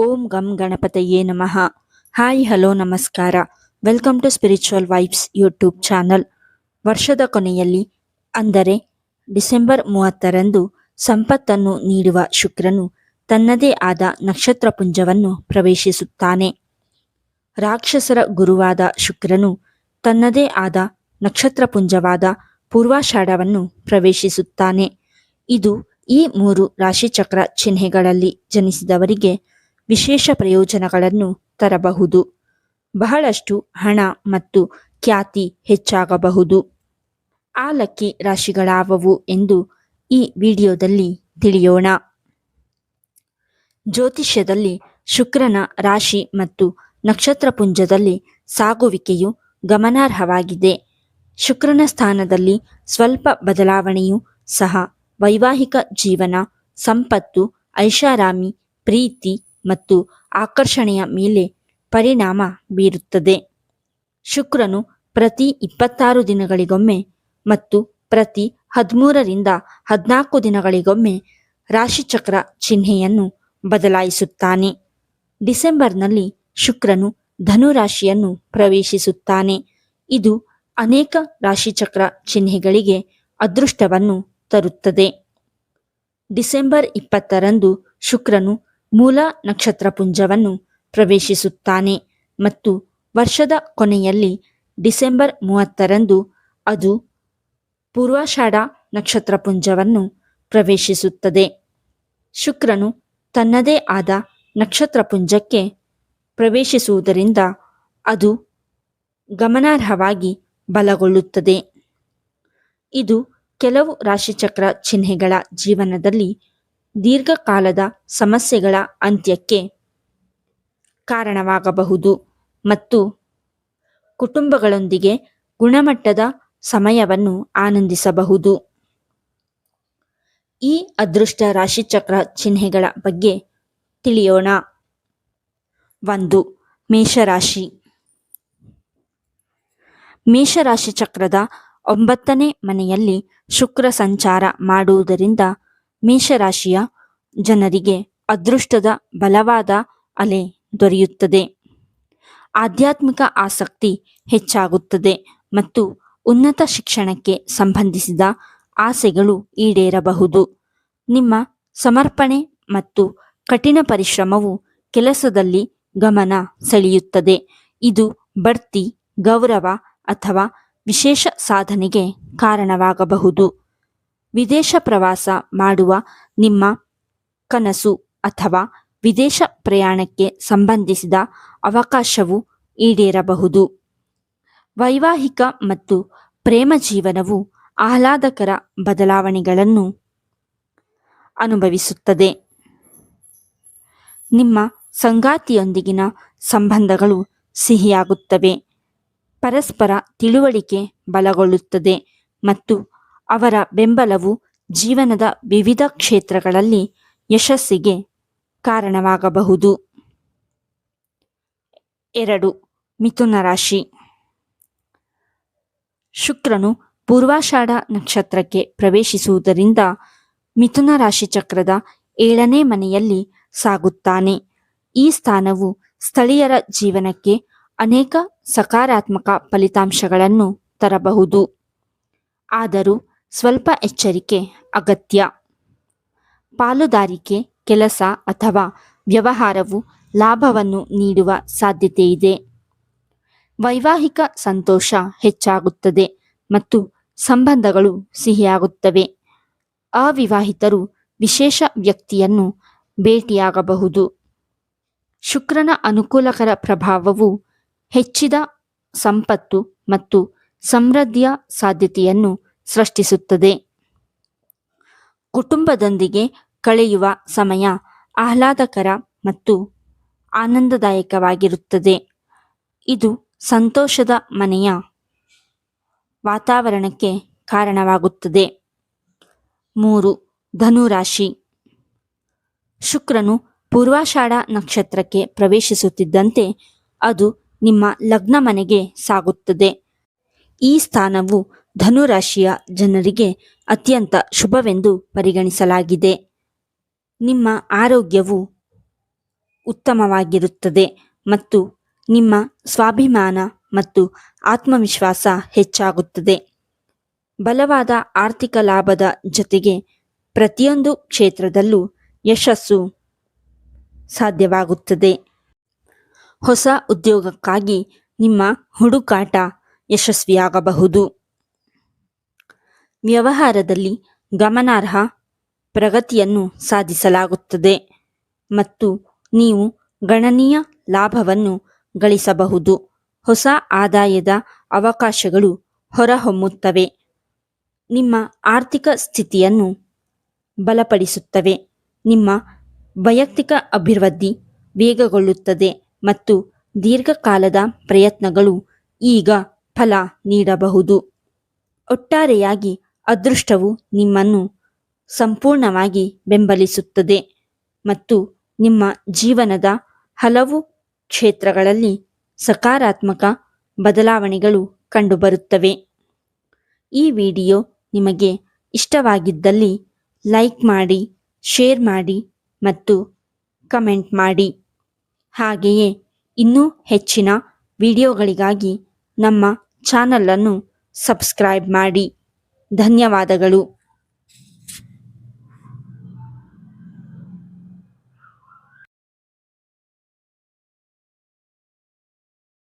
ಓಂ ಗಂ ಗಣಪತಯೇ ನಮಃ. ಹಾಯ್, ಹಲೋ, ನಮಸ್ಕಾರ. Welcome to spiritual vibes YouTube channel. ವರ್ಷದ ಕೊನೆಯಲ್ಲಿ, ಅಂದರೆ ಡಿಸೆಂಬರ್ ಮೂವತ್ತರಂದು ಸಂಪತ್ತನ್ನು ನೀಡುವ ಶುಕ್ರನು ತನ್ನದೇ ಆದ ನಕ್ಷತ್ರ ಪುಂಜವನ್ನು ಪ್ರವೇಶಿಸುತ್ತಾನೆ. ರಾಕ್ಷಸರ ಗುರುವಾದ ಶುಕ್ರನು ತನ್ನದೇ ಆದ ನಕ್ಷತ್ರ ಪುಂಜವಾದ ಪೂರ್ವಾಷಾಢವನ್ನು ಪ್ರವೇಶಿಸುತ್ತಾನೆ. ಇದು ಈ ಮೂರು ರಾಶಿಚಕ್ರ ಚಿಹ್ನೆಗಳಲ್ಲಿ ಜನಿಸಿದವರಿಗೆ ವಿಶೇಷ ಪ್ರಯೋಜನಗಳನ್ನು ತರಬಹುದು. ಬಹಳಷ್ಟು ಹಣ ಮತ್ತು ಖ್ಯಾತಿ ಹೆಚ್ಚಾಗಬಹುದು. ಆ ಲಕ್ಕಿ ರಾಶಿಗಳಾವವು ಎಂದು ಈ ವಿಡಿಯೋದಲ್ಲಿ ತಿಳಿಯೋಣ. ಜ್ಯೋತಿಷ್ಯದಲ್ಲಿ ಶುಕ್ರನ ರಾಶಿ ಮತ್ತು ನಕ್ಷತ್ರಪುಂಜದಲ್ಲಿ ಸಾಗುವಿಕೆಯು ಗಮನಾರ್ಹವಾಗಿದೆ. ಶುಕ್ರನ ಸ್ಥಾನದಲ್ಲಿ ಸ್ವಲ್ಪ ಬದಲಾವಣೆಯೂ ಸಹ ವೈವಾಹಿಕ ಜೀವನ, ಸಂಪತ್ತು, ಐಷಾರಾಮಿ, ಪ್ರೀತಿ ಮತ್ತು ಆಕರ್ಷಣೆಯ ಮೇಲೆ ಪರಿಣಾಮ ಬೀರುತ್ತದೆ. ಶುಕ್ರನು ಪ್ರತಿ ಇಪ್ಪತ್ತಾರು ದಿನಗಳಿಗೊಮ್ಮೆ ಮತ್ತು ಪ್ರತಿ ಹದಿಮೂರರಿಂದ ಹದಿನಾಲ್ಕು ದಿನಗಳಿಗೊಮ್ಮೆ ರಾಶಿಚಕ್ರ ಚಿಹ್ನೆಯನ್ನು ಬದಲಾಯಿಸುತ್ತಾನೆ. ಡಿಸೆಂಬರ್ನಲ್ಲಿ ಶುಕ್ರನು ಧನುರಾಶಿಯನ್ನು ಪ್ರವೇಶಿಸುತ್ತಾನೆ. ಇದು ಅನೇಕ ರಾಶಿಚಕ್ರ ಚಿಹ್ನೆಗಳಿಗೆ ಅದೃಷ್ಟವನ್ನು ತರುತ್ತದೆ. ಡಿಸೆಂಬರ್ ಇಪ್ಪತ್ತರಂದು ಶುಕ್ರನು ಮೂಲ ನಕ್ಷತ್ರಪುಂಜವನ್ನು ಪ್ರವೇಶಿಸುತ್ತಾನೆ ಮತ್ತು ವರ್ಷದ ಕೊನೆಯಲ್ಲಿ ಡಿಸೆಂಬರ್ ಮೂವತ್ತರಂದು ಅದು ಪೂರ್ವಾಷಾಢ ನಕ್ಷತ್ರಪುಂಜವನ್ನು ಪ್ರವೇಶಿಸುತ್ತದೆ. ಶುಕ್ರನು ತನ್ನದೇ ಆದ ನಕ್ಷತ್ರಪುಂಜಕ್ಕೆ ಪ್ರವೇಶಿಸುವುದರಿಂದ ಅದು ಗಮನಾರ್ಹವಾಗಿ ಬಲಗೊಳ್ಳುತ್ತದೆ. ಇದು ಕೆಲವು ರಾಶಿಚಕ್ರ ಚಿಹ್ನೆಗಳ ಜೀವನದಲ್ಲಿ ದೀರ್ಘಕಾಲದ ಸಮಸ್ಯೆಗಳ ಅಂತ್ಯಕ್ಕೆ ಕಾರಣವಾಗಬಹುದು ಮತ್ತು ಕುಟುಂಬಗಳೊಂದಿಗೆ ಗುಣಮಟ್ಟದ ಸಮಯವನ್ನು ಆನಂದಿಸಬಹುದು. ಈ ಅದೃಷ್ಟ ರಾಶಿಚಕ್ರ ಚಿಹ್ನೆಗಳ ಬಗ್ಗೆ ತಿಳಿಯೋಣ. ಒಂದು, ಮೇಷರಾಶಿ. ಮೇಷರಾಶಿ ಚಕ್ರದ ಒಂಬತ್ತನೇ ಮನೆಯಲ್ಲಿ ಶುಕ್ರ ಸಂಚಾರ ಮಾಡುವುದರಿಂದ ಮೇಷರಾಶಿಯ ಜನರಿಗೆ ಅದೃಷ್ಟದ ಬಲವಾದ ಅಲೆ ದೊರೆಯುತ್ತದೆ. ಆಧ್ಯಾತ್ಮಿಕ ಆಸಕ್ತಿ ಹೆಚ್ಚಾಗುತ್ತದೆ ಮತ್ತು ಉನ್ನತ ಶಿಕ್ಷಣಕ್ಕೆ ಸಂಬಂಧಿಸಿದ ಆಸೆಗಳು ಈಡೇರಬಹುದು. ನಿಮ್ಮ ಸಮರ್ಪಣೆ ಮತ್ತು ಕಠಿಣ ಪರಿಶ್ರಮವು ಕೆಲಸದಲ್ಲಿ ಗಮನ ಸೆಳೆಯುತ್ತದೆ. ಇದು ಬಡ್ತಿ, ಗೌರವ ಅಥವಾ ವಿಶೇಷ ಸಾಧನೆಗೆ ಕಾರಣವಾಗಬಹುದು. ವಿದೇಶ ಪ್ರವಾಸ ಮಾಡುವ ನಿಮ್ಮ ಕನಸು ಅಥವಾ ವಿದೇಶ ಪ್ರಯಾಣಕ್ಕೆ ಸಂಬಂಧಿಸಿದ ಅವಕಾಶವು ಈಡೇರಬಹುದು. ವೈವಾಹಿಕ ಮತ್ತು ಪ್ರೇಮ ಜೀವನವು ಆಹ್ಲಾದಕರ ಬದಲಾವಣೆಗಳನ್ನು ಅನುಭವಿಸುತ್ತದೆ. ನಿಮ್ಮ ಸಂಗಾತಿಯೊಂದಿಗಿನ ಸಂಬಂಧಗಳು ಸಿಹಿಯಾಗುತ್ತವೆ. ಪರಸ್ಪರ ತಿಳುವಳಿಕೆ ಬಲಗೊಳ್ಳುತ್ತದೆ ಮತ್ತು ಅವರ ಬೆಂಬಲವು ಜೀವನದ ವಿವಿಧ ಕ್ಷೇತ್ರಗಳಲ್ಲಿ ಯಶಸ್ಸಿಗೆ ಕಾರಣವಾಗಬಹುದು. ಎರಡು, ಮಿಥುನ ರಾಶಿ. ಶುಕ್ರನು ಪೂರ್ವಾಷಾಢ ನಕ್ಷತ್ರಕ್ಕೆ ಪ್ರವೇಶಿಸುವುದರಿಂದ ಮಿಥುನ ರಾಶಿ ಚಕ್ರದ ಏಳನೇ ಮನೆಯಲ್ಲಿ ಸಾಗುತ್ತಾನೆ. ಈ ಸ್ಥಾನವು ಸ್ಥಳೀಯರ ಜೀವನಕ್ಕೆ ಅನೇಕ ಸಕಾರಾತ್ಮಕ ಫಲಿತಾಂಶಗಳನ್ನು ತರಬಹುದು. ಆದರೂ ಸ್ವಲ್ಪ ಎಚ್ಚರಿಕೆ, ಅಗತ್ಯ. ಪಾಲುದಾರಿಕೆ, ಕೆಲಸ ಅಥವಾ ವ್ಯವಹಾರವು ಲಾಭವನ್ನು ನೀಡುವ ಸಾಧ್ಯತೆ ಇದೆ ವೈವಾಹಿಕ ಸಂತೋಷ ಹೆಚ್ಚಾಗುತ್ತದೆ ಮತ್ತು ಸಂಬಂಧಗಳು ಸಿಹಿಯಾಗುತ್ತವೆ. ಅವಿವಾಹಿತರು ವಿಶೇಷ ವ್ಯಕ್ತಿಯನ್ನು ಭೇಟಿಯಾಗಬಹುದು. ಶುಕ್ರನ ಅನುಕೂಲಕರ ಪ್ರಭಾವವು ಹೆಚ್ಚಿದ ಸಂಪತ್ತು ಮತ್ತು ಸಮೃದ್ಧಿಯ ಸಾಧ್ಯತೆಯನ್ನು ಸೃಷ್ಟಿಸುತ್ತದೆ. ಕುಟುಂಬದೊಂದಿಗೆ ಕಳೆಯುವ ಸಮಯ ಆಹ್ಲಾದಕರ ಮತ್ತು ಆನಂದದಾಯಕವಾಗಿರುತ್ತದೆ. ಇದು ಸಂತೋಷದ ಮನೆಯ ವಾತಾವರಣಕ್ಕೆ ಕಾರಣವಾಗುತ್ತದೆ. ಮೂರು, ಧನುರಾಶಿ. ಶುಕ್ರನು ಪೂರ್ವಾಷಾಢ ನಕ್ಷತ್ರಕ್ಕೆ ಪ್ರವೇಶಿಸುತ್ತಿದ್ದಂತೆ ಅದು ನಿಮ್ಮ ಲಗ್ನ ಮನೆಗೆ ಸಾಗುತ್ತದೆ. ಈ ಸ್ಥಾನವು ಧನುರಾಶಿಯ ಜನರಿಗೆ ಅತ್ಯಂತ ಶುಭವೆಂದು ಪರಿಗಣಿಸಲಾಗಿದೆ. ನಿಮ್ಮ ಆರೋಗ್ಯವು ಉತ್ತಮವಾಗಿರುತ್ತದೆ ಮತ್ತು ನಿಮ್ಮ ಸ್ವಾಭಿಮಾನ ಮತ್ತು ಆತ್ಮವಿಶ್ವಾಸ ಹೆಚ್ಚಾಗುತ್ತದೆ. ಬಲವಾದ ಆರ್ಥಿಕ ಲಾಭದ ಜೊತೆಗೆ ಪ್ರತಿಯೊಂದು ಕ್ಷೇತ್ರದಲ್ಲೂ ಯಶಸ್ಸು ಸಾಧ್ಯವಾಗುತ್ತದೆ. ಹೊಸ ಉದ್ಯೋಗಕ್ಕಾಗಿ ನಿಮ್ಮ ಹುಡುಕಾಟ ಯಶಸ್ವಿಯಾಗಬಹುದು. ವ್ಯವಹಾರದಲ್ಲಿ ಗಮನಾರ್ಹ ಪ್ರಗತಿಯನ್ನು ಸಾಧಿಸಲಾಗುತ್ತದೆ ಮತ್ತು ನೀವು ಗಣನೀಯ ಲಾಭವನ್ನು ಗಳಿಸಬಹುದು. ಹೊಸ ಆದಾಯದ ಅವಕಾಶಗಳು ಹೊರಹೊಮ್ಮುತ್ತವೆ. ನಿಮ್ಮ ಆರ್ಥಿಕ ಸ್ಥಿತಿಯನ್ನು ಬಲಪಡಿಸುತ್ತವೆ. ನಿಮ್ಮ ವೈಯಕ್ತಿಕ ಅಭಿವೃದ್ಧಿ ವೇಗಗೊಳ್ಳುತ್ತದೆ ಮತ್ತು ದೀರ್ಘಕಾಲದ ಪ್ರಯತ್ನಗಳು ಈಗ ಫಲ ನೀಡಬಹುದು. ಒಟ್ಟಾರೆಯಾಗಿ ಅದೃಷ್ಟವು ನಿಮ್ಮನ್ನು ಸಂಪೂರ್ಣವಾಗಿ ಬೆಂಬಲಿಸುತ್ತದೆ ಮತ್ತು ನಿಮ್ಮ ಜೀವನದ ಹಲವು ಕ್ಷೇತ್ರಗಳಲ್ಲಿ ಸಕಾರಾತ್ಮಕ ಬದಲಾವಣೆಗಳು ಕಂಡುಬರುತ್ತವೆ. ಈ ವಿಡಿಯೋ ನಿಮಗೆ ಇಷ್ಟವಾಗಿದ್ದಲ್ಲಿ ಲೈಕ್ ಮಾಡಿ, ಶೇರ್ ಮಾಡಿ ಮತ್ತು ಕಮೆಂಟ್ ಮಾಡಿ. ಹಾಗೆಯೇ ಇನ್ನೂ ಹೆಚ್ಚಿನ ವಿಡಿಯೋಗಳಿಗಾಗಿ ನಮ್ಮ ಚಾನಲನ್ನು ಸಬ್ಸ್ಕ್ರೈಬ್ ಮಾಡಿ. ಧನ್ಯವಾದಗಳು.